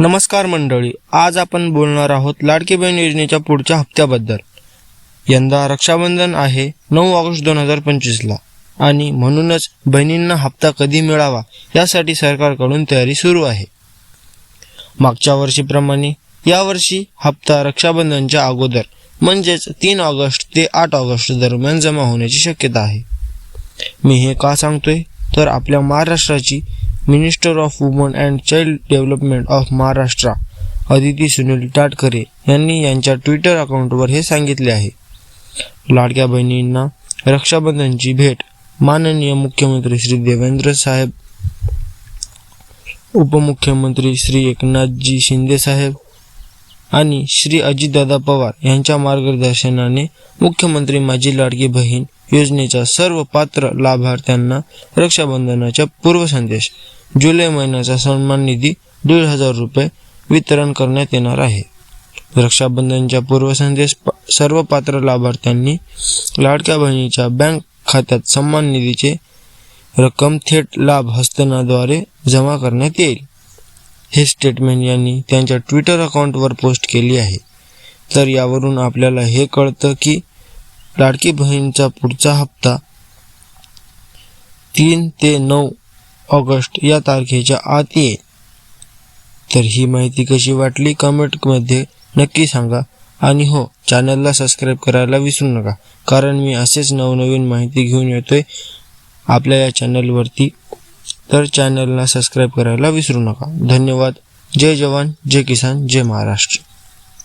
नमस्कार मंडळी आज आपण बोलणार आहोत लाडकी बहीण योजनेच्या पुढच्या हप्त्याबद्दल. यंदा रक्षाबंधन आहे नऊ ऑगस्ट दोन हजार पंचवीसला आणि म्हणूनच बहिणींना हप्ता कधी मिळावा यासाठी सरकारकडून तयारी सुरू आहे. मागच्या वर्षीप्रमाणे यावर्षी हप्ता रक्षाबंधनच्या अगोदर म्हणजेच तीन ऑगस्ट ते आठ ऑगस्ट दरम्यान जमा होण्याची शक्यता आहे. मी हे का सांगतोय? तर आपल्या महाराष्ट्राची minister of woman and child development of Maharashtra Aditi Sunil Tatkare यांनी यांच्या ट्विटर अकाउंटवर हे सांगितले आहे. लाडक्या बहिणींना रक्षाबंधनची भेट माननीय मुख्यमंत्री श्री देवेंद्र साहेब उपमुख्यमंत्री श्री एकनाथजी शिंदे साहेब आणि श्री अजितदादा पवार यांच्या मार्गदर्शनाने मुख्यमंत्री माझी लाडकी बहीण योजनेच्या सर्व पात्र लाभार्थ्यांना रक्षाबंधनाच्या पूर्वसंदेश जुलै महिन्याचा सन्मान निधी दीड हजार रुपये वितरण करण्यात येणार आहे. रक्षाबंधनच्या पूर्वसंदेश सर्व पात्र लाभार्थ्यांनी लाडक्या बहिणीच्या बँक खात्यात सन्मान निधीचे रक्कम थेट लाभ हस्तांतरणाद्वारे जमा करण्यात येईल. हे स्टेटमेंट यांनी त्यांच्या ट्विटर अकाउंटवर पोस्ट केली आहे. तर यावरून आपल्याला हे कळतं की लाडकी बहिणीचा पुढचा हप्ता तीन ते नऊ ऑगस्ट या तारखेच्या आत येईल तर ही माहिती कशी वाटली कमेंटमध्ये नक्की सांगा. आणि हो चॅनलला सबस्क्राईब करायला विसरू नका. कारण मी असेच नवनवीन माहिती घेऊन येतोय आपल्या या चॅनलवरती तर चॅनलला सबस्क्राईब करायला विसरू नका. धन्यवाद. जय जवान जय किसान जय महाराष्ट्र.